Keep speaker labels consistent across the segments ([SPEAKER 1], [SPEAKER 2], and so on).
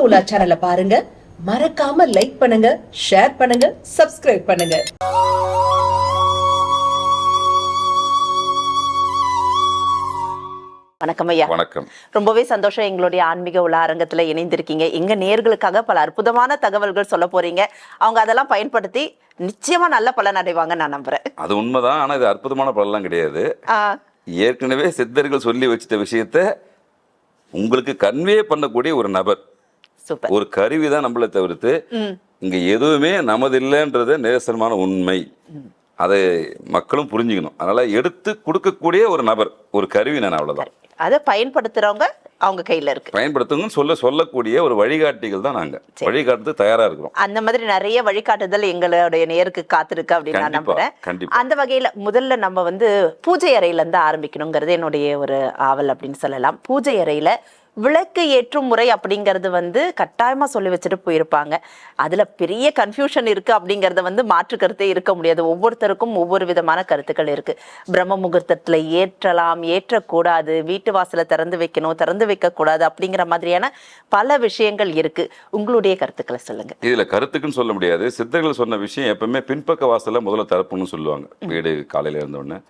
[SPEAKER 1] உலா சேனலை பாருங்க. மறக்காம லைக் பண்ணுங்க ஷேர் பண்ணுங்க சப்ஸ்கிரைப் பண்ணுங்க.
[SPEAKER 2] வணக்கம் ஐயா.
[SPEAKER 3] வணக்கம்.
[SPEAKER 2] ரொம்பவே சந்தோஷம் எங்களுடைய ஆன்மீக உலா அரங்கத்துல இணைந்திருக்கீங்க. எங்க நேர்களுக்காக பல அற்புதமான தகவல்கள் சொல்ல போறீங்க. அவங்க அதெல்லாம் பயன்படுத்தி நிச்சயமா நல்ல பலன் அடைவாங்க நான் நம்புறேன்.
[SPEAKER 3] அது உண்மைதான். ஆனா இது அற்புதமான பலன்லாம் கிடையாது. ஏற்கனவே சித்தர்கள் சொல்லி வச்சிட்ட விஷயத்த உங்களுக்கு கன்வே பண்ணக்கூடிய ஒரு நபர். ஒரு கருவி தான் நம்மளை தவிர்த்து இங்க எதுவுமே நமது இல்லைன்றது நிதர்சனமான உண்மை அதை மக்களும் புரிஞ்சுக்கணும். அதனால எடுத்து கொடுக்கக்கூடிய ஒரு நபர் ஒரு கருவி நான் அவ்வளவுதான்
[SPEAKER 2] அதை பயன்படுத்துறவங்க அவங்க கையில இருக்கு.
[SPEAKER 3] பயன்படுத்துங்கன்னு சொல்ல சொல்லக்கூடிய ஒரு வழிகாட்டிகள் தான் நாங்க. வழிகாட்டுறதுக்கு தயாரா இருக்கிறோம்.
[SPEAKER 2] அந்த மாதிரி நிறைய வழிகாட்டுதல் எங்களுடைய நேருக்கு காத்திருக்கு அப்படின்னு நான் நம்புறேன். அந்த வகையில முதல்ல நம்ம வந்து பூஜை அறையில இருந்து ஆரம்பிக்கணுங்கிறது என்னுடைய ஒரு ஆவல் அப்படின்னு சொல்லலாம். பூஜை அறையில விளக்கு ஏற்றும் முறை அப்படிங்கிறது வந்து கட்டாயமாக சொல்லி வச்சுட்டு போயிருப்பாங்க. அதில் பெரிய கன்ஃபியூஷன் இருக்குது அப்படிங்கிறத வந்து மாற்று கருத்தே இருக்க முடியாது. ஒவ்வொருத்தருக்கும் ஒவ்வொரு விதமான கருத்துக்கள் இருக்குது பிரம்ம முகூர்த்தத்தில் ஏற்றலாம் ஏற்றக்கூடாது வீட்டு வாசலை திறந்து வைக்கணும் திறந்து வைக்கக்கூடாது அப்படிங்கிற மாதிரியான பல விஷயங்கள் இருக்குது உங்களுடைய கருத்துக்களை சொல்லுங்கள்
[SPEAKER 3] இதில் கருத்துக்குன்னு சொல்ல முடியாது. சித்தர்கள் சொன்ன விஷயம் எப்பவுமே பின்பக்க வாசலை முதல்ல திறப்புன்னு சொல்லுவாங்க. வீடு காலையில் இருந்தோடனே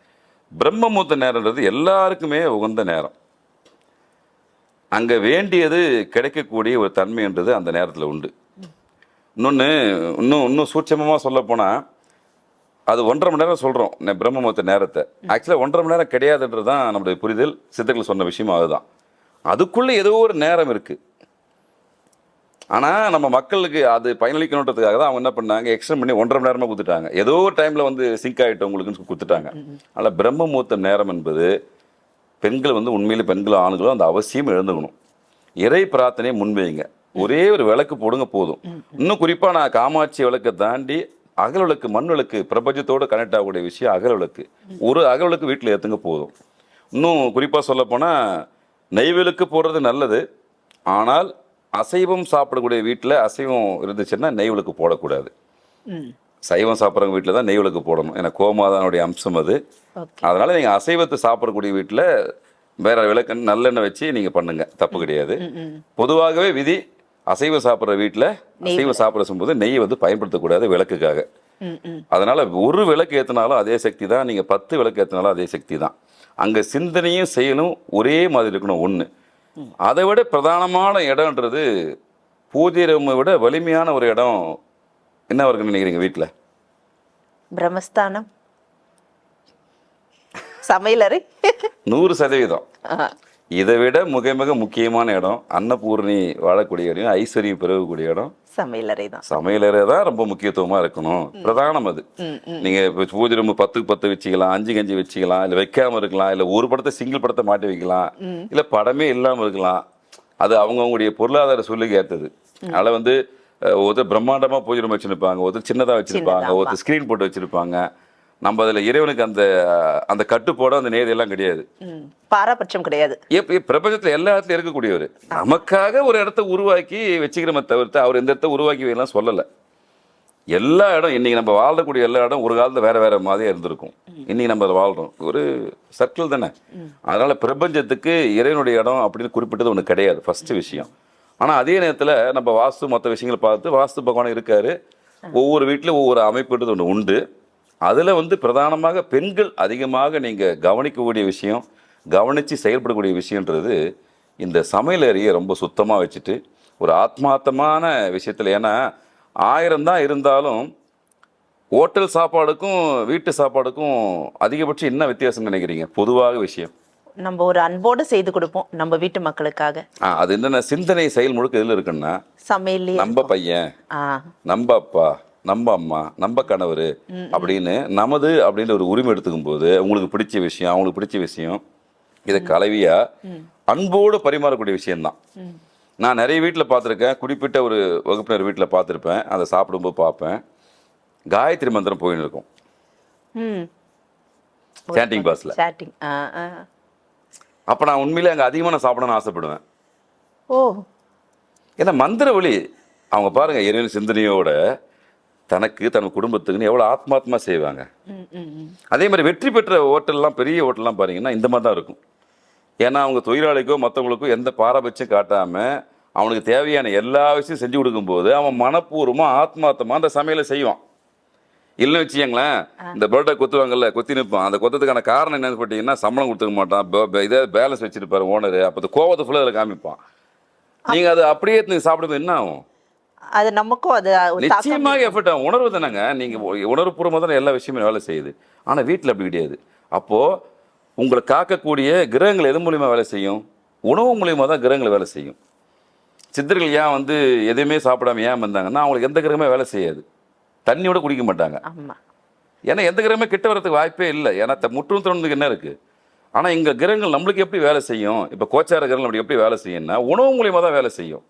[SPEAKER 3] பிரம்ம பிரம்மமுத்த நேரம்ன்றது எல்லாருக்குமே உகந்த நேரம். அங்க வேண்டியது கிடைக்கக்கூடிய ஒரு தன்மைன்றது அந்த நேரத்துல உண்டு. இன்னொன்னு இன்னும் இன்னும் சூட்சமமா சொல்ல போனா அது ஒன்றரை மணி நேரம் சொல்றோம் நே- பிரம்ம முகூர்த்த நேரத்தை. ஆக்சுவலாக ஒன்றரை மணி நேரம் கிடையாதுன்றது தான் நம்முடைய புரிதல் சித்தர்கள் சொன்ன விஷயமும் அதுதான். அதுக்குள்ள ஏதோ ஒரு நேரம் இருக்கு. ஆனா நம்ம மக்களுக்கு அது பயனளிக்கணுன்றதுக்காக தான் அவங்க என்ன பண்ணாங்க எக்ஸ்டெண்ட் பண்ணி ஒன்றரை மணி நேரமா கொடுத்துட்டாங்க. ஏதோ ஒரு டைம்ல வந்து சிங்க் ஆயிட்டு உங்களுக்குன்னு கொடுத்துட்டாங்க அதனால பிரம்ம முகூர்த்த நேரம் என்பது பெண்கள் வந்து உண்மையிலே பெண்களும் ஆண்களும் அந்த அவசியம் எழுந்துக்கணும். இறை பிரார்த்தனையை முன்வைங்க. ஒரே ஒரு விளக்கு போடுங்க போதும். இன்னும் குறிப்பா நான் காமாட்சி விளக்கை தாண்டி அகல் விளக்கு மண் விளக்கு பிரபஞ்சத்தோட கனெக்ட் ஆகக்கூடிய விஷயம் அகல் விளக்கு. ஒரு அகல் விளக்கு வீட்டில் ஏற்றுங்க போதும். இன்னும் குறிப்பா சொல்ல போனா நெய் விளக்கு போடுறது நல்லது. ஆனால் அசைவம் சாப்பிடக்கூடிய வீட்டில் அசைவம் இருந்துச்சுன்னா நெய் விளக்கு போடக்கூடாது. சைவம் சாப்பிட்றவங்க வீட்டில் தான் நெய் விளக்கு போடணும். ஏன்னா கோமாதானுடைய அம்சம் அது. அதனால நீங்க அசைவத்தை சாப்பிடக்கூடிய வீட்டில் வேற விளக்கு நல்லெண்ணெய் வச்சு நீங்க பண்ணுங்க. தப்பு கிடையாது. பொதுவாகவே விதி அசைவம் சாப்பிட்ற வீட்டில் அசைவம் சாப்பிட்ற போது நெய் வந்து பயன்படுத்தக்கூடாது விளக்குக்காக. அதனால ஒரு விளக்கு ஏற்றினாலும் அதே சக்தி தான் நீங்க பத்து விளக்கு ஏற்றினாலும் அதே சக்தி தான். அங்க சிந்தனையும் செயலும் ஒரே மாதிரி இருக்கணும் ஒண்ணு. அதை விட பிரதானமான இடம்ன்றது பூஜை ரூமை விட வலிமையான ஒரு இடம். என்ன இருக்குன்னு நினைக்கிறீங்க வீட்டில்
[SPEAKER 2] பிரம்மஸ்தானம். சமையலறை.
[SPEAKER 3] நூறு சதவீதம். இதை விட மிக மிக முக்கியமான இடம் அன்னபூர்ணி வாழக்கூடிய இடம் ஐஸ்வர்யம் பெருகக்கூடிய இடம்.
[SPEAKER 2] சமையலறை தான்
[SPEAKER 3] சமையலறை தான் ரொம்ப முக்கியத்துவமா இருக்கணும். பிரதானம் அது. நீங்க பூஜை ரூம் பத்துக்கு பத்து வச்சுக்கலாம் அஞ்சு கஞ்சி வச்சுக்கலாம் இல்ல வைக்காம இருக்கலாம் இல்ல ஒரு படத்தை சிங்கிள் படத்தை மாட்டி வைக்கலாம் இல்ல படமே இல்லாம இருக்கலாம். அது அவங்கவுங்களுடைய பொருளாதார சூழ்நிலைக்கு ஏத்தது அதனால வந்து ஒருத்தர் பிரம்மாண்டமா பூஜை ரூம் வச்சிருப்பாங்க ஒருத்தர் சின்னதா வச்சிருப்பாங்க ஒருத்தர் ஸ்கிரீன் போட்டு வச்சிருப்பாங்க. நம்ம அதுல இறைவனுக்கு அந்த அந்த கட்டுப்போட அந்த நேர் எல்லாம் கிடையாது.
[SPEAKER 2] பாரபட்சம் கிடையாது.
[SPEAKER 3] பிரபஞ்சத்துல எல்லா இடத்துலயும் இருக்கக்கூடியவர். நமக்காக ஒரு இடத்த உருவாக்கி வச்சுக்கிறோமே தவிர்த்து அவர் எந்த இடத்த உருவாக்கி வைக்கலாம் சொல்லல. எல்லா இடம் இன்னைக்கு நம்ம வாழக்கூடிய எல்லா இடம் ஒரு காலத்துல வேற வேற மாதிரியா இருந்திருக்கும். இன்னைக்கு நம்ம அதுல வாழ்றோம். ஒரு சர்க்கிள் தானே. அதனால பிரபஞ்சத்துக்கு இறைவனுடைய இடம் அப்படின்னு குறிப்பிட்டது ஒண்ணு கிடையாது. ஃபர்ஸ்ட் விஷயம். ஆனா அதே நேரத்துல நம்ம வாஸ்து மற்ற விஷயங்களை பார்த்து வாஸ்து பகவான் இருக்காரு. ஒவ்வொரு வீட்லயும் ஒவ்வொரு அமைப்புன்றது ஒன்று உண்டு. அதுல வந்து பிரதானமாக பெண்கள் அதிகமாக நீங்க கவனிக்கக்கூடிய விஷயம் கவனிச்சு செயல்படக்கூடிய விஷயன்றது இந்த சமையல் அறையை ரொம்ப சுத்தமா வச்சுட்டு ஒரு ஆத்மார்த்தமான விஷயத்துல. ஏன்னா ஆயிரம் தான் இருந்தாலும் ஹோட்டல் சாப்பாடுக்கும் வீட்டு சாப்பாடுக்கும் அதிகபட்சம் என்ன வித்தியாசம் நினைக்கிறீங்க? பொதுவாக விஷயம்.
[SPEAKER 2] நம்ம ஒரு அன்போடு செய்து கொடுப்போம் நம்ம வீட்டு மக்களுக்காக.
[SPEAKER 3] அது என்னென்ன சிந்தனை செயல் முழுக்க இதில் இருக்குன்னா
[SPEAKER 2] சமையல்லையே
[SPEAKER 3] நம்ம பையன் நம்ம அப்பா நம்ம அம்மா நம்ம கணவர் அப்படின்னு நமது அப்படின்னு ஒரு உரிமை எடுத்துக்கும் போது உங்களுக்கு பிடிச்ச விஷயம் அவங்களுக்கு பிடிச்ச விஷயம் இதை கலவியா? அன்போடு பரிமாறக்கூடிய விஷயம்தான். நான் நிறைய வீட்டில் பார்த்துருக்கேன். குறிப்பிட்ட ஒரு வகுப்பினர் வீட்டில் பார்த்துருப்பேன். அதை சாப்பிடும்போது பார்ப்பேன். காயத்ரி மந்திரம் போயின்னு இருக்கும். பாஸ்ல
[SPEAKER 2] சேட்டிங் ஆ
[SPEAKER 3] அப்போ நான் உண்மையிலே அங்கே அதிகமாக நான் சாப்பிடணும்னு ஆசைப்படுவேன்.
[SPEAKER 2] ஓ.
[SPEAKER 3] ஏன்னா மந்திர வழி அவங்க பாருங்க இறைவன் சிந்தனையோட தனக்கு தன் குடும்பத்துக்குன்னு எவ்வளோ ஆத்மாத்மா செய்வாங்க. அதே மாதிரி வெற்றி பெற்ற ஹோட்டல்லாம் பெரிய ஹோட்டல்லாம் பார்த்தீங்கன்னா இந்த மாதிரி தான் இருக்கும். ஏன்னா அவங்க தொழிலாளிக்கோ மற்றவங்களுக்கோ எந்த பாரபட்சம் காட்டாமல் அவனுக்கு தேவையான எல்லா விஷயம் செஞ்சு கொடுக்கும்போது அவன் மனப்பூர்வமாக ஆத்மார்த்தமாக அந்த சமையலை செய்வான். இல்லைன்னு வச்சுக்கோங்களேன் இந்த பரோட்டா கொத்துவாங்கல்ல கொத்தி நிற்பான். அந்த கொத்தத்துக்கான காரணம் என்னன்னு பார்த்தீங்கன்னா சம்பளம் கொடுத்துக்க மாட்டான். இதே பேலன்ஸ் வச்சுருப்பாரு ஓனர் அப்போ கோவத்தை ஃபுல்லாக அதில் காமிப்பான். நீங்கள் அது அப்படியே நீங்கள் சாப்பிடும்போது என்ன ஆகும்?
[SPEAKER 2] அது நமக்கும் அது
[SPEAKER 3] நிச்சயமாக எஃபர்ட் உணர்வு தானேங்க? நீங்க உணர்வுபூர்வமாக தானே எல்லா விஷயமும் வேலை செய்யுது. ஆனா வீட்டில் அப்படி கிடையாது. அப்போ உங்களை காக்கக்கூடிய கிரகங்கள் எது மூலியமா வேலை செய்யும்? உணவு மூலியமா தான் கிரகங்கள் வேலை செய்யும். சித்தர்கள் ஏன் வந்து எதுவுமே சாப்பிடாம ஏன் வந்தாங்கன்னா அவங்களுக்கு எந்த கிரகமே வேலை செய்யாது. தண்ணியோட குடிக்க மாட்டாங்க. ஏன்னா எந்த கிரகமே கிட்ட வரதுக்கு வாய்ப்பே இல்லை. ஏன்னா முற்றும் திறந்ததுக்கு என்ன இருக்கு? ஆனா இங்க கிரகங்கள் நம்மளுக்கு எப்படி வேலை செய்யும்? இப்ப கோச்சார கிரகங்கள் அப்படி எப்படி வேலை செய்யும்னா உணவு மூலியமா தான் வேலை செய்யும்.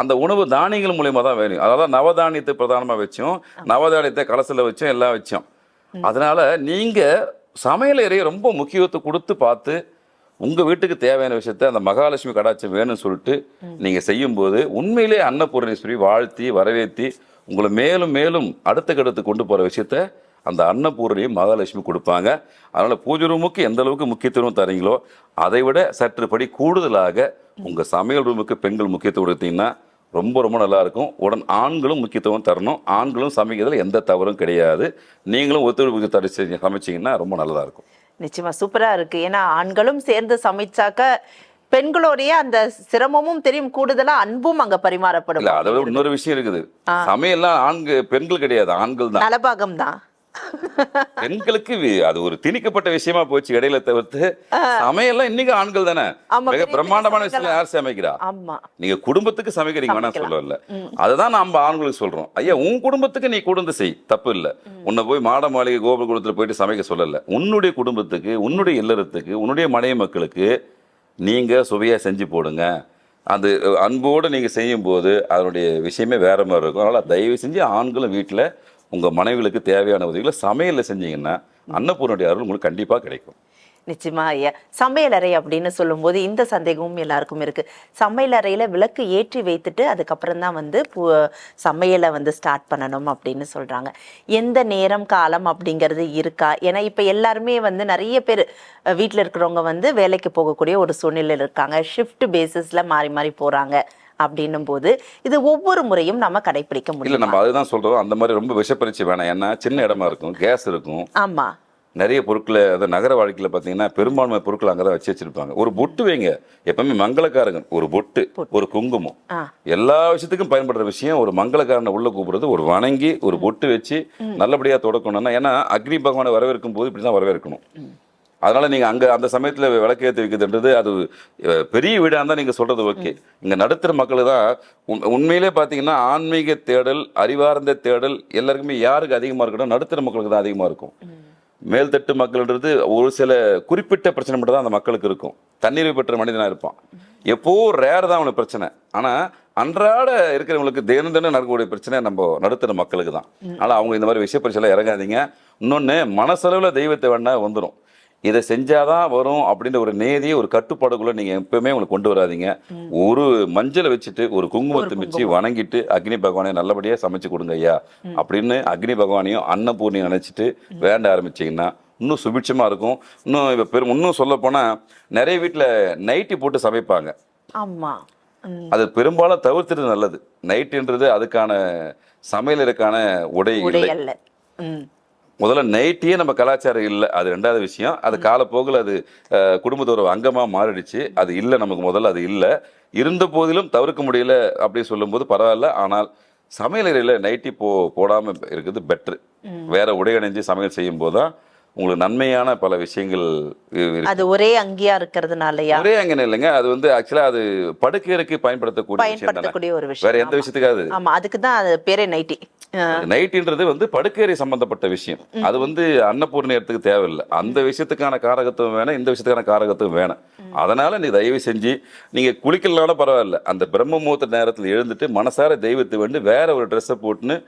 [SPEAKER 3] அந்த உணவு தானியங்கள் மூலியமா தான் வேணும். அதாவது நவதானியத்தை பிரதானமா வச்சோம் நவதானியத்தை கலசல வச்சோம் எல்லாம் வச்சோம். அதனால நீங்க சமையல் அறையை ரொம்ப முக்கியத்துவம் கொடுத்து பார்த்து உங்க வீட்டுக்கு தேவையான விஷயத்த அந்த மகாலட்சுமி கடாட்சம் வேணும்னு சொல்லிட்டு நீங்க செய்யும்போது உண்மையிலே அன்னபூர்ணேஸ்வரி வாழ்த்தி வரவேற்றி உங்களை மேலும் மேலும் அடுத்த கட்டத்துக்கு கொண்டு போற விஷயத்த அந்த அன்னபூரணியும் மகாலட்சுமி கொடுப்பாங்க. அதனால பூஜை ரூமுக்கு எந்த அளவுக்கு முக்கியத்துவம் தரீங்களோ அதை விட சற்று படி கூடுதலாக உங்க சமையல் ரூமுக்கு பெண்கள் முக்கியத்துவம் கொடுத்தீங்கன்னா ரொம்ப ரொம்ப நல்லா இருக்கும் உடன் ஆண்களும் முக்கியத்துவம் தரணும். ஆண்களும் சமைக்கிறதுல எந்த தவறும் கிடையாது. நீங்களும் ஒத்துழைப்பு தர செஞ்சு சமைச்சீங்கன்னா ரொம்ப நல்லதா இருக்கும்
[SPEAKER 2] நிச்சயமா சூப்பரா இருக்கு. ஏன்னா ஆண்களும் சேர்ந்து சமைச்சாக்க பெண்களுடைய அந்த சிரமமும் தெரியும். கூடுதலா அன்பும் அங்க பரிமாறப்படும்.
[SPEAKER 3] அதை விட இன்னொரு விஷயம் இருக்குது. சமையல்லாம் ஆண்கள் பெண்கள் கிடையாது. ஆண்கள் தான்.
[SPEAKER 2] நலபாகம் தான்.
[SPEAKER 3] பெண்களுக்கு அது ஒரு திணிக்கப்பட்ட விஷயமா போச்சு இடையில தவிர்த்து சமையல்லாம் இன்னைக்கு ஆண்கள் தானே? மிக பிரம்மாண்டமான விஷயம் யார் சமைக்கிறா? நீங்க குடும்பத்துக்கு சமைக்கிறீங்க வேணா. சொல்லல அதுதான் நம்ம ஆண்களுக்கு சொல்றோம். ஐயா உன் குடும்பத்துக்கு நீ குடும்பம் செய். தப்பு இல்ல. உன்னை போய் மாட மாளிகை கோபுரத்துல போயிட்டு சமைக்க சொல்லல. உன்னுடைய குடும்பத்துக்கு உன்னுடைய இல்லறத்துக்கு உன்னுடைய மனைவி மக்களுக்கு நீங்க சுவையா செஞ்சு போடுங்க. அது அன்போடு நீங்க செய்யும் போது அதனுடைய விஷயமே வேற மாதிரி இருக்கும். அதனால தயவு செஞ்சு ஆண்களும் வீட்டுல உங்க மனைவிகளுக்கு தேவையான உதவிகளை சமையல்ல செஞ்சீங்கன்னா அன்னபூர்ணுடைய அருள் உங்களுக்கு கண்டிப்பா கிடைக்கும்.
[SPEAKER 2] நிச்சயமா ஐயா. சமையலறை அப்படின்னு சொல்லும்போது இந்த சந்தேகமும் எல்லாருக்கும் இருக்கு. சமையலறையில விளக்கு ஏற்றி வைத்துட்டு அதுக்கப்புறம் தான் வந்து பு- சமையலை வந்து ஸ்டார்ட் பண்ணணும் அப்படின்னு சொல்றாங்க. எந்த நேரம் காலம் அப்படிங்கிறது இருக்கா? ஏன்னா இப்ப எல்லாருமே வந்து நிறைய பேர் வீட்ல இருக்கிறவங்க வந்து வேலைக்கு போகக்கூடிய ஒரு சூழ்நிலையில் இருக்காங்க. ஷிஃப்ட் பேசிஸ்ல மாறி மாறி போறாங்க. அப்படின்னும் போது இது ஒவ்வொரு முறையும் நம்ம கடைபிடிக்க
[SPEAKER 3] இல்ல
[SPEAKER 2] முடியும்?
[SPEAKER 3] நம்ம அதுதான் சொல்றோம். அந்த மாதிரி ரொம்ப விஷப்பரிச்சு வேணாம். ஏன்னா சின்ன இடமா இருக்கும் கேஸ் இருக்கும்.
[SPEAKER 2] ஆமா.
[SPEAKER 3] நிறைய பொருட்களை அந்த நகர வாழ்க்கையில் பார்த்தீங்கன்னா பெரும்பான்மை பொருட்கள் அங்கே தான் வச்சு வச்சிருப்பாங்க. ஒரு பொட்டு வைங்க. எப்பவுமே மங்களக்காரங்க. ஒரு பொட்டு ஒரு குங்குமம். எல்லா விஷயத்துக்கும் பயன்படுற விஷயம் ஒரு மங்களக்காரனை உள்ள கூப்பிடுறது ஒரு வணங்கி ஒரு பொட்டு வச்சு நல்லபடியாக தொடக்கணும்னா ஏன்னா அக்னி பகவானை வரவேற்கும் போது இப்படி தான் வரவேற்கணும் அதனால நீங்க அங்க அந்த சமயத்துல விளக்கேற்றி வைக்கிறதுன்றது அது பெரிய வீடா இருந்தா நீங்க சொல்றது ஓகே. இங்க நடுத்தர மக்கள் தான் உண்- உண்மையிலே பாத்தீங்கன்னா ஆன்மீக தேடல் அறிவார்ந்த தேடல் எல்லாருக்குமே யாருக்கு அதிகமா இருக்கணும்? நடுத்தர மக்களுக்கு தான் அதிகமா இருக்கும். மேல்தட்டு மக்கள்ன்றது ஒரு சில குறிப்பிட்ட பிரச்சனை மட்டும் தான் அந்த மக்களுக்கு இருக்கும். தண்ணீர் பெற்ற மனிதனா இருப்பான். எப்போ ரேர் தான் அவனுக்கு பிரச்சனை. ஆனா அன்றாட இருக்கிறவங்களுக்கு தினம் தினம் நடக்கக்கூடிய பிரச்சனை நம்ம நடுத்தர மக்களுக்கு தான். அதனால அவங்க இந்த மாதிரி விஷய பரிசெல்லாம் இறங்காதீங்க. இன்னொன்னு மனசளவுல தெய்வத்தை வேணா வந்துடும் இதை செஞ்சாதான் வரும் அப்படின்ற ஒரு நேதியை ஒரு கட்டுப்பாடுக்குள்ள நீங்க எப்பவுமே உங்களுக்கு கொண்டு வராதீங்க. ஒரு மஞ்சளை வச்சுட்டு ஒரு குங்குமத்தை வச்சு வணங்கிட்டு அக்னி பகவானை நல்லபடியா சமைச்சு கொடுங்க ஐயா. அப்படின்னு அக்னி பகவானையும் அன்னபூர்ணியும் நினைச்சிட்டு வேண்ட ஆரம்பிச்சீங்கன்னா இன்னும் சுபிட்சமா இருக்கும். இன்னும் இப்ப பெரும் இன்னும் சொல்ல போனா நிறைய வீட்டுல நைட்டி போட்டு சமைப்பாங்க.
[SPEAKER 2] ஆமா.
[SPEAKER 3] அது பெரும்பாலும் தவிர்த்துறது நல்லது. நைட்டுன்றது அதுக்கான சமையலருக்கான உடை இல்லை. முதல்ல நைட்டியே நம்ம கலாச்சாரம் இல்லை. அது ரெண்டாவது விஷயம். அது காலப்போக்கில் அது குடும்பத்தோட அங்கமாக மாறிடுச்சு. அது இல்லை நமக்கு முதல்ல அது இல்லை. இருந்த போதிலும் தவிர்க்க முடியல அப்படி சொல்லும்போது பரவாயில்ல. ஆனால் சமையலறையில் நைட்டி போ போடாமல் இருக்குது பெட்ரு வேற உடை அணிஞ்சு சமையல் செய்யும் போது தான் உங்களுக்கு நன்மையான பல விஷயங்கள்.
[SPEAKER 2] அது ஒரே அங்கியா இருக்கிறதுனாலயா?
[SPEAKER 3] ஒரே அங்கே இல்லைங்க. அது வந்து ஆக்சுவலா அது படுக்கையறைக்கு பயன்படுத்தக்கூடிய
[SPEAKER 2] பயன்படுத்தக்கூடிய ஒரு விஷயம்.
[SPEAKER 3] வேற எந்த. விஷயத்துக்காது
[SPEAKER 2] ஆமா. அதுக்கு தான் அது பேரே நைட்டி.
[SPEAKER 3] நைட்டின்றது வந்து படுக்கையறை சம்பந்தப்பட்ட விஷயம். அது வந்து அன்னபூர்ணி இடத்துக்கு தேவையில்லை. அந்த விஷயத்துக்கான காரகத்துவம் வேணும் இந்த விஷயத்துக்கான காரகத்துவம் வேணும். அதனால நீ தயவு செஞ்சு நீங்க குளிக்கலனாலும் பரவாயில்ல. அந்த பிரம்ம முகூர்த்த நேரத்தில் எழுந்துட்டு மனசார தெய்வத்தை வந்து வேற ஒரு ட்ரெஸ்ஸை போட்டுன்னு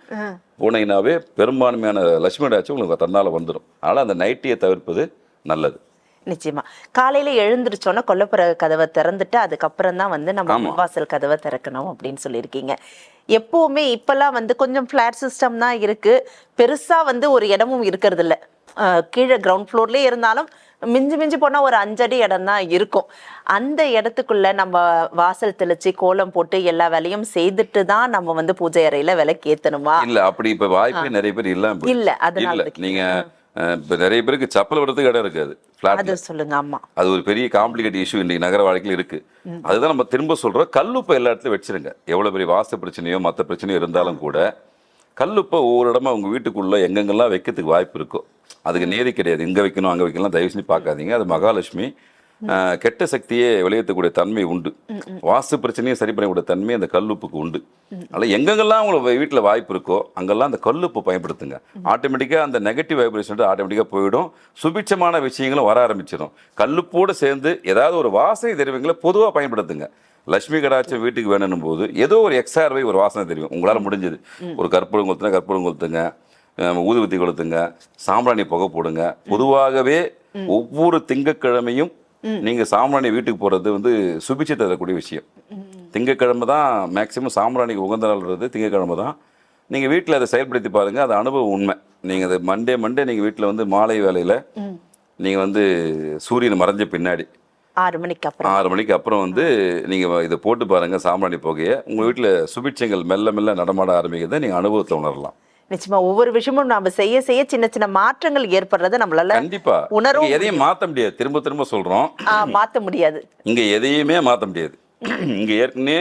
[SPEAKER 3] போனீங்கன்னாவே பெரும்பான்மையான லட்சுமி டாச்சும் உங்களுக்கு தன்னால வந்துடும் அதனால அந்த நைட்டியை தவிர்ப்பது நல்லது.
[SPEAKER 2] நிச்சயமா. காலையில எழுந்திருச்சோன்னா கொல்லப்புற கதவை திறந்துட்டு அதுக்கப்புறம் தான் வந்து நம்ம. வாசல் கதவை திறக்கணும் அப்படின்னு சொல்லியிருக்கீங்க. எப்பவுமே இப்பெல்லாம் வந்து கொஞ்சம் ஃபிளாட் சிஸ்டம் தான் இருக்கு. பெருசா வந்து ஒரு இடமும் இருக்கிறது இல்ல கீழே கிரவுண்ட் ஃப்ளோர்லயே இருந்தாலும் மிஞ்சி மிஞ்சி போனா ஒரு அஞ்சடி இடம் தான் இருக்கும். அந்த இடத்துக்குள்ள நம்ம வாசல் தெளிச்சு கோலம் போட்டு எல்லா வேலையும் செய்துட்டு தான் நம்ம வந்து பூஜை அறையில விளக்கு ஏத்தணுமா?
[SPEAKER 3] இல்ல அப்படி இப்ப வாய்ப்பே நிறைய பேர் இல்லாம.
[SPEAKER 2] இல்ல, அதனால
[SPEAKER 3] நீங்க இப்ப நிறைய பேருக்கு சப்பல் விடுறதுக்கு இடம் இருக்காது.
[SPEAKER 2] அது சொல்லுங்க அம்மா
[SPEAKER 3] அது ஒரு பெரிய காம்ப்ளிகேட் இஷ்யூ இன்னைக்கு நகர வாழ்க்கையில் இருக்கு. அதுதான் நம்ம திரும்ப சொல்றோம் கல்லுப்பை எல்லா இடத்துலயும் வச்சிருங்க. எவ்வளவு பெரிய வாஸ்து பிரச்சனையோ மற்ற பிரச்சனையோ இருந்தாலும் கூட கல்லுப்பை ஒவ்வொரு இடமா உங்க வீட்டுக்குள்ள எங்கெங்கெல்லாம் வைக்கிறதுக்கு வாய்ப்பு இருக்கோ அதுக்கு நேரி கிடையாது. இங்க வைக்கணும் அங்க வைக்கலாம் தயவு செஞ்சு பார்க்காதீங்க. அது மகாலட்சுமி கெட்ட சக்தியை வெளியேற்றக்கூடிய தன்மை உண்டு. வாஸ்து பிரச்சனையை சரி பண்ணக்கூடிய தன்மை அந்த கல்லுப்புக்கு உண்டு. அதனால் எங்கெங்கெல்லாம் உங்களுக்கு வீட்டில் வாய்ப்பு இருக்கோ அங்கெல்லாம் அந்த கல்லுப்பு பயன்படுத்துங்க. ஆட்டோமேட்டிக்காக அந்த நெகட்டிவ் வைப்ரேஷன் ஆட்டோமேட்டிக்காக போயிடும். சுபிட்சமான விஷயங்களும் வர ஆரம்பிச்சிடும் கல்லுப்போடு சேர்ந்து ஏதாவது ஒரு வாசனை தெரிவிங்களை பொதுவாக பயன்படுத்துங்க. லட்சுமி கடாட்சம் வீட்டுக்கு வேணும் போது ஏதோ ஒரு எக்ஸ்ஆர்வை ஒரு வாசனை தெரியும் உங்களால் முடிஞ்சது. ஒரு கற்பூரம் கொளுத்துனா கற்பூரம் கொளுத்துங்க. ஊதுபத்தி கொளுத்துங்க. சாம்பிராணி புகை போடுங்க. பொதுவாகவே ஒவ்வொரு திங்கட்கிழமையும் நீங்க சாம்பிராணி வீட்டுக்கு போறது வந்து சுபிட்சத்தை தரக்கூடிய விஷயம். திங்கட்கிழமை தான் மேக்சிமம் சாம்பிராணிக்கு உகந்த நாள்ன்றது திங்கட்கிழமை தான். நீங்க வீட்டில் அதை செயல்படுத்தி பாருங்க அது அனுபவம் உண்மை. நீங்க அதை மண்டே மண்டே நீங்க வீட்டில் வந்து மாலை வேலையில நீங்க வந்து சூரியன் மறைஞ்ச பின்னாடி
[SPEAKER 2] ஆறு மணிக்கு அப்புறம்.
[SPEAKER 3] ஆறு மணிக்கு அப்புறம் வந்து நீங்கள் இதை போட்டு பாருங்க சாம்பிராணி புகையை. உங்கள் வீட்டில் சுபிட்சங்கள் மெல்ல மெல்ல நடமாட ஆரம்பிக்கிறத நீங்கள் அனுபவத்தை உணரலாம்.
[SPEAKER 2] நிச்சயமா ஒவ்வொரு விஷயமும் நாம செய்ய செய்ய சின்ன சின்ன மாற்றங்கள் ஏற்படுறத நம்மளால
[SPEAKER 3] கண்டிப்பா.
[SPEAKER 2] உணரவும்
[SPEAKER 3] இங்க எதையும் மாற்ற முடியாது. திரும்ப திரும்ப சொல்றோம்.
[SPEAKER 2] மாத்த முடியாது.
[SPEAKER 3] இங்க எதையுமே மாற்ற முடியாது. இங்க ஏற்கனவே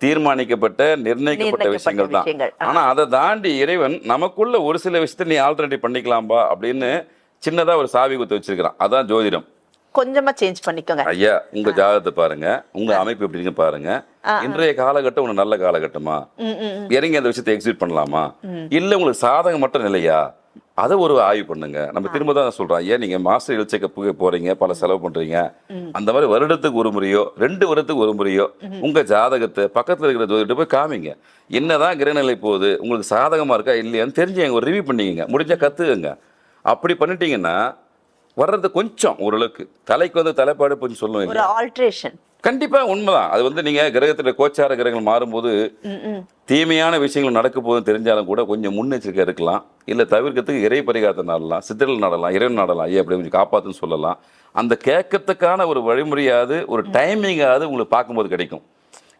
[SPEAKER 3] தீர்மானிக்கப்பட்ட நிர்ணயிக்கப்பட்ட விஷயங்கள் தான். ஆனா அதை தாண்டி இறைவன் நமக்குள்ள ஒரு சில விஷயத்தை நீ ஆல்டர்னேட்டிவ் பண்ணிக்கலாம்பா அப்படின்னு சின்னதா ஒரு சாவி குத்து வச்சிருக்கிறான். அதான் ஜோதிடம்.
[SPEAKER 2] கொஞ்சமா சேஞ்ச் பண்ணிக்கோங்க.
[SPEAKER 3] ஐயா உங்க ஜாதகத்தை பாருங்க. உங்க அமைப்பு எப்படி இருக்கு பாருங்க. இன்றைய காலகட்டம் உங்களுக்கு நல்ல காலகட்டமா? இறங்கி அந்த விஷயத்தை எக்ஸிட் பண்ணலாமா? இல்ல உங்களுக்கு சாதகம் மட்டும் இல்லையா அதை ஒரு ஆய்வு பண்ணுங்க. நம்ம திரும்ப தான் சொல்றோம். ஏன் நீங்க மாஸ்டர் ஹெல்த் செக்கப்புக்கு போறீங்க பல செலவு பண்றீங்க. அந்த மாதிரி வருடத்துக்கு ஒரு முறையோ ரெண்டு வருடத்துக்கு ஒரு முறையோ உங்க ஜாதகத்தை பக்கத்துல இருக்கிற ஜோதிட்ட போய் காமிங்க. என்னதான் கிரகநிலை போகுது உங்களுக்கு சாதகமா இருக்கா இல்லையான்னு தெரிஞ்சு எங்க ஒரு ரிவ்யூ பண்ணிக்கங்க. முடிஞ்சா கத்துக்கங்க. அப்படி பண்ணிட்டீங்கன்னா வர்றது கொஞ்சம் ஓரளவுக்கு. தலைக்கு வந்து தலைப்பாடு கொஞ்சம் சொல்லுவோம்
[SPEAKER 2] ஒரு? ஆல்ட்ரேஷன்
[SPEAKER 3] கண்டிப்பா உண்மைதான். அது வந்து நீங்க கிரகத்துல கோச்சார கிரகங்கள் மாறும்போது தீமையான விஷயங்கள் நடக்க போதும் தெரிஞ்சாலும் கூட கொஞ்சம் முன்னெச்சரிக்கை இருக்கலாம். இல்ல தவிர்க்கிறதுக்கு இறை பரிகாரத்தை நாடலாம் சித்தர்கள் நாடலாம் இறைவன் நாடலாம் ஐயா அப்படி கொஞ்சம் காப்பாத்துன்னு சொல்லலாம். அந்த கேட்கறதுக்கான ஒரு வழிமுறையாவது ஒரு டைமிங்காவது உங்களுக்கு பார்க்கும்போது கிடைக்கும்.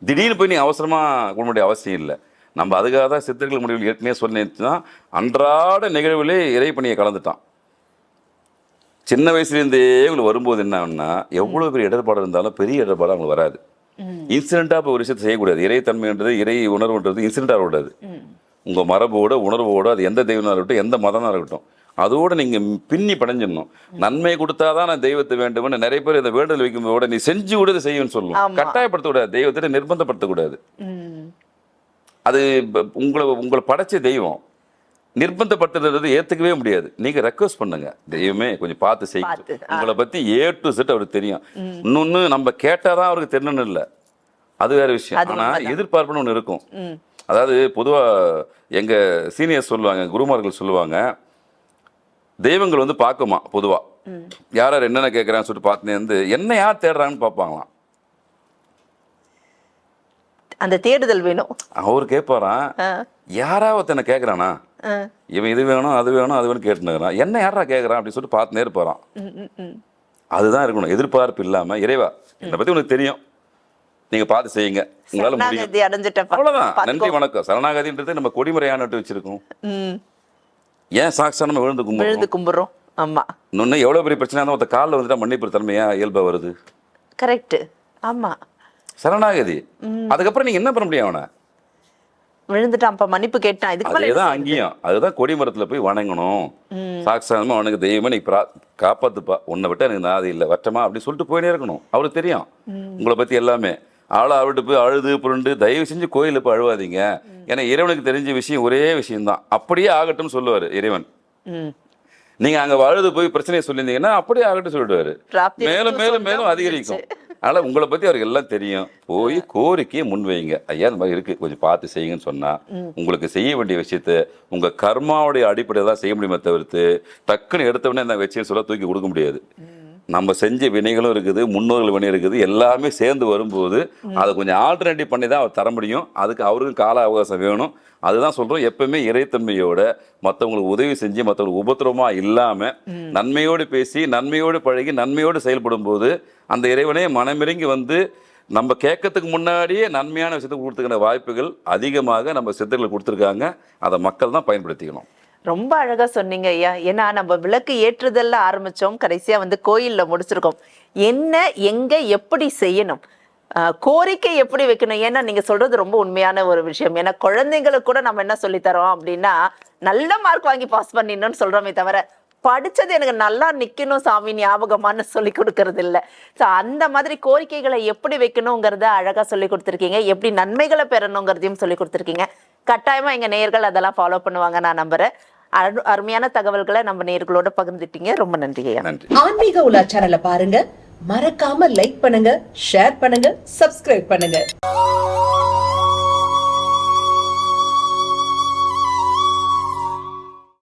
[SPEAKER 3] திடீர்னு போய் நீ அவசரமா உங்களுடைய அவசியம் இல்லை. நம்ம அதுக்காக தான் சித்தர்கள் முடிவில் ஏற்கனவே சொல்லிச்சுன்னா அன்றாட நிகழ்விலே இறை பணியை கலந்துட்டான். சின்ன வயசுலேருந்தே உங்களுக்கு வரும்போது என்னன்னா எவ்வளோ பெரிய இடர்பாடு இருந்தாலும் பெரிய இடர்பாடு அவங்களுக்கு வராது. இன்சிடென்ட்டாக இப்போ ஒரு விஷயத்தை செய்யக்கூடாது. இறைத்தன்மைன்றது இறை உணர்வுன்றது இன்சிடென்ட்டாக விடாது உங்கள் மரபோட உணர்வோட அது எந்த தெய்வனாக இருக்கட்டும் எந்த மதனாக இருக்கட்டும் அதோட நீங்கள் பின்னி படைஞ்சிடணும் நன்மை கொடுத்தாதான் நான் தெய்வத்தை வேண்டும்னு நிறைய பேர் இதை வேண்டுதல் வைக்கும்போது நீ செஞ்சு கூட இதை செய்யும்னு சொல்லணும். கட்டாயப்படுத்தக்கூடாது. தெய்வத்தை நிர்பந்தப்படுத்தக்கூடாது. அது உங்களை உங்களை படைச்ச தெய்வம். நிர்பந்தப்படுத்துறது ஏத்துக்கவே முடியாது. நீங்க ரெக்வஸ்ட் பண்ணுங்க. தெய்வமே கொஞ்சம் பார்த்து செய்யுங்க. உங்களை பத்தி ஏ டு செட் அவருக்கு தெரியும். இன்னொன்னு நம்ம கேட்டாதான் அவருக்கு தெரியணும்னு இல்லை. அது வேற விஷயம்.
[SPEAKER 2] அது
[SPEAKER 3] ஆனா
[SPEAKER 2] உண்மைதான்.
[SPEAKER 3] எதிர்பார்ப்புன்னு ஒன்று இருக்கும். அதாவது பொதுவா எங்க சீனியர் சொல்லுவாங்க குருமார்கள் சொல்லுவாங்க தெய்வங்கள் வந்து பார்க்குமா பொதுவா? யார் யார் என்னென்ன கேட்குறான்னு சொல்லிட்டு பார்த்துனே வந்து என்ன யார் தேடுறாங்கன்னு பார்ப்பாங்களாம்.
[SPEAKER 2] அந்த தேடுதல் வேணும்.
[SPEAKER 3] அவர் கேட்பாராம் யாராவது ஒருத்தனை கேட்குறானா இவன் இது வேணும் அது வேணும் அது வேணும் கேட்டுனுக்குறான் என்ன யாரா கேட்குறான் அப்படின்னு சொல்லிட்டு பார்த்துனே
[SPEAKER 2] ம்.
[SPEAKER 3] அதுதான் இருக்கணும். எதிர்பார்ப்பு இல்லாம இறைவா என்னை பத்தி உனக்கு தெரியும். நீங்க பார்த்து செய்யுங்க. உங்களால முடியும். அவ்வளவுதான். நன்றி. வணக்கம். சரணாகதின்றது நம்ம கொடிமுறையானட்டு வச்சிருக்கோம். ஏன் சாட்சா நம்ம விழுந்து கும்பிடுறோம்?
[SPEAKER 2] விழுந்து கும்பிடுறோம். ஆமா.
[SPEAKER 3] இன்னொன்னு எவ்வளவு பெரிய பிரச்சனை இருந்தாலும் ஒருத்த காலில் வந்துட்டா மன்னிப்பு தன்மையா இயல்பா வருது?
[SPEAKER 2] கரெக்ட் ஆமா.
[SPEAKER 3] சரணாகதி. அதுக்கப்புறம் நீங்க என்ன பண்ண முடியும் அவனை?
[SPEAKER 2] விழுந்துட்டான்ப்பா மன்னிப்பு கேட்டான். இதுக்கு
[SPEAKER 3] அதேதான் அங்கேயும். அதுதான் கொடிமரத்துல போய் வணங்கணும். சாட்சாதமா அவனுக்கு தெய்வமே நீ பிரா காப்பாத்துப்பா. உன்னை விட்டு எனக்கு நாதி இல்லை வட்டமா அப்படின்னு சொல்லிட்டு போயினே இருக்கணும். அவருக்கு தெரியும். உங்களை பத்தி எல்லாமே. ஆளை அவிட்டு போய் அழுது புரண்டு தயவு செஞ்சு கோயிலில் போய் அழுவாதீங்க. ஏன்னா இறைவனுக்கு தெரிஞ்ச விஷயம் ஒரே விஷயம்தான். அப்படியே ஆகட்டும்னு சொல்லுவாரு இறைவன். நீங்க அங்க அழுது போய் பிரச்சனையை சொல்லியிருந்தீங்கன்னா அப்படியே ஆகட்டும் சொல்லிடுவாரு. மேலும் மேலும் மேலும் அதிகரிக்கும். அதனால உங்களை பத்தி அவருக்கு எல்லாம் தெரியும். போய் கோரிக்கையை முன்வைங்க ஐயா இந்த மாதிரி இருக்கு. கொஞ்சம் பார்த்து செய்யுங்கன்னு சொன்னா உங்களுக்கு செய்ய வேண்டிய விஷயத்த உங்க கர்மாவுடைய அடிப்படையில் தான் செய்ய முடியுமே தவிர்த்து டக்குன்னு எடுத்த உடனே இந்த வச்சு சொல்ல தூக்கி கொடுக்க முடியாது. நம்ம செஞ்ச வினைகளும் இருக்குது முன்னோர்கள் வினை இருக்குது எல்லாமே சேர்ந்து வரும்போது அதை கொஞ்சம் ஆல்டர்னேட்டிவ் பண்ணி தான் அவர் தர முடியும். அதுக்கு அவருக்கும் கால அவகாசம் வேணும். அதுதான் சொல்றோம் எப்பவுமே இறைத்தன்மையோட மற்றவங்களுக்கு உதவி செஞ்சு மற்றவங்களுக்கு உபத்திரமா இல்லாம நன்மையோடு பேசி நன்மையோடு பழகி நன்மையோடு செயல்படும் போது அந்த இறைவனே மனமிறங்கி வந்து நம்ம கேட்கறதுக்கு முன்னாடியே நன்மையான விஷயத்தை கொடுத்துக்கிற வாய்ப்புகள் அதிகமாக நம்ம சித்தர்கள் கொடுத்துருக்காங்க. அதை மக்கள் தான் பயன்படுத்திக்கணும்.
[SPEAKER 2] ரொம்ப அழகா சொன்னீங்க ஐயா. ஏன்னா நம்ம விளக்கு ஏற்றுதல்ல ஆரம்பிச்சோம். கடைசியா வந்து கோயில்ல முடிச்சிருக்கோம். என்ன எங்க எப்படி செய்யணும்? கோரிக்கை எப்படி வைக்கணும்? ஏன்னா நீங்க சொல்றது ரொம்ப உண்மையான ஒரு விஷயம். ஏன்னா குழந்தைங்களுக்கு கூட நம்ம என்ன சொல்லித்தரோம் அப்படின்னா நல்ல மார்க் வாங்கி பாஸ் பண்ணிடணும்னு சொல்றோமே தவிர படிச்சது எனக்கு நல்லா நிக்கணும் சாமி ஞாபகமான்னு சொல்லி கொடுக்கறது இல்ல. ஸோ அந்த மாதிரி கோரிக்கைகளை எப்படி வைக்கணுங்கிறத அழகா சொல்லி கொடுத்துருக்கீங்க. எப்படி நன்மைகளை பெறணுங்கிறதையும் சொல்லி கொடுத்துருக்கீங்க. கட்டாயமா எங்க நேயர்கள் அதெல்லாம் ஃபாலோ பண்ணுவாங்க நான் நம்புறேன். அரு- அருமையான தகவல்களை நம்ம நேயர்களோட பகிர்ந்துட்டீங்க. ரொம்ப
[SPEAKER 3] நன்றி
[SPEAKER 1] ஆன்மீக உலா சேனலை பாருங்க. மறக்காம லைக் பண்ணுங்க ஷேர் பண்ணுங்க சப்ஸ்கிரைப் பண்ணுங்க.